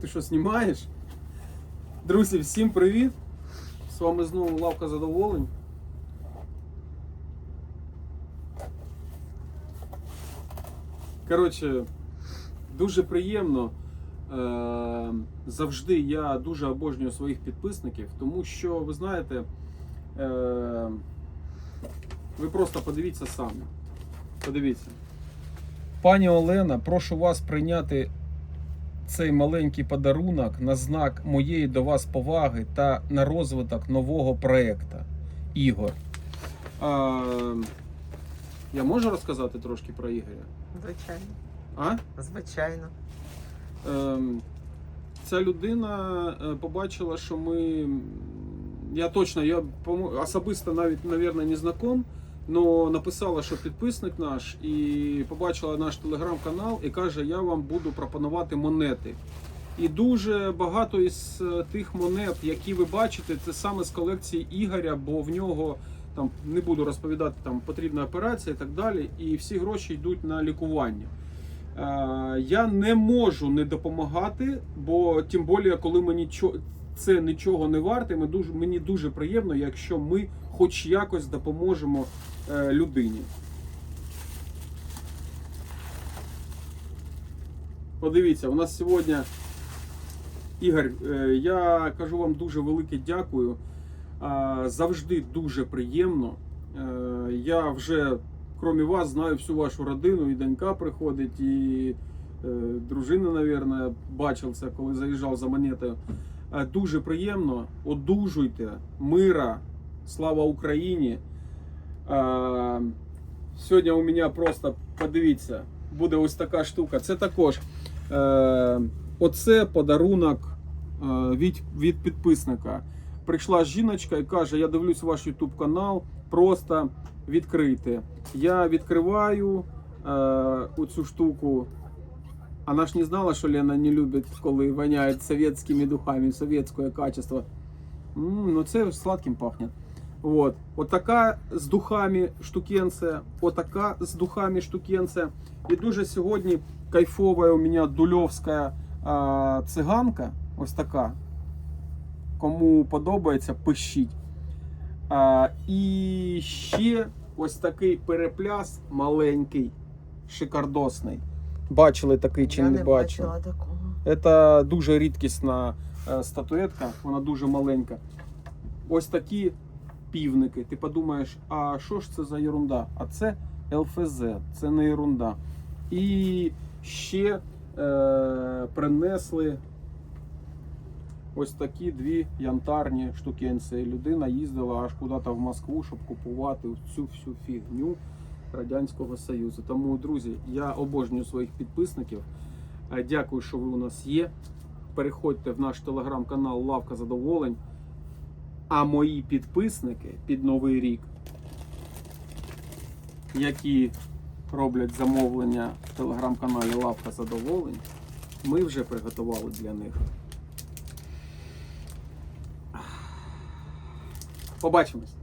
Ти що, знімаєш? Друзі, всім привіт! З вами знову лавка задоволень. Коротше, дуже приємно. Е, завжди я дуже обожнюю своїх підписників, тому що, ви знаєте, е, ви просто подивіться самі. Подивіться. Пані Олена, прошу вас прийняти цей маленький подарунок на знак моєї до вас поваги та на розвиток нового проєкту. Ігор. А, я можу розказати трошки про Ігоря? Звичайно. А? Звичайно. Ем, Ця людина е, побачила, що ми. Я точно, я особисто навіть, мабуть, не знаком, але написала, що підписник наш, і побачила наш телеграм-канал і каже, я вам буду пропонувати монети. І дуже багато із е, тих монет, які ви бачите, це саме з колекції Ігоря, бо в нього там не буду розповідати, там потрібна операція і так далі. І всі гроші йдуть на лікування. Е, Я не можу не допомагати, бо тим більше, коли мені це нічого не варте, ми дуже, мені дуже приємно, якщо ми хоч якось допоможемо е, людині. Подивіться, у нас сьогодні Ігор, е, я кажу вам дуже велике дякую. Завжди дуже приємно. Е, Я вже, крім вас, знаю всю вашу родину, і донька приходить, і дружина, мабуть, бачив це, коли заїжджав за монетою. Е, Дуже приємно. Одужуйте, мира, слава Україні. Е, Сьогодні у мене просто подивіться, буде ось така штука. Це також е, оце подарунок від, від підписника. Прийшла жіночка і каже: Я дивлюсь ваш YouTube канал, просто відкрийте. Я відкриваю е, оцю штуку. Она ж не знала, що Лена не любить, коли воняють совєтськими духами, совєтське качество. М, ну це сладким пахне. Вот. Отака з духами штукенція, отака з духами штукенція. І дуже сьогодні кайфова у мене дульовська а, циганка. Ось така. Кому подобається, пишіть. А, і ще ось такий перепляс маленький, шикардосний. Бачили такий чи Я не не бачили? бачила такого. Це дуже рідкісна е, статуетка, вона дуже маленька. Ось такі півники. Ти подумаєш, а що ж це за ерунда? А це ЛФЗ, це не ерунда. І ще е, принесли ось такі дві янтарні штукенці. Людина їздила аж куди-то в Москву, щоб купувати цю всю фігню Радянського Союзу. Тому, друзі, я обожнюю своїх підписників. Е, Дякую, що ви у нас є. Переходьте в наш телеграм-канал Лавка Задоволень. А мої підписники під Новий рік, які роблять замовлення в телеграм-каналі Лавка Задоволень, ми вже приготували для них. Побачимось!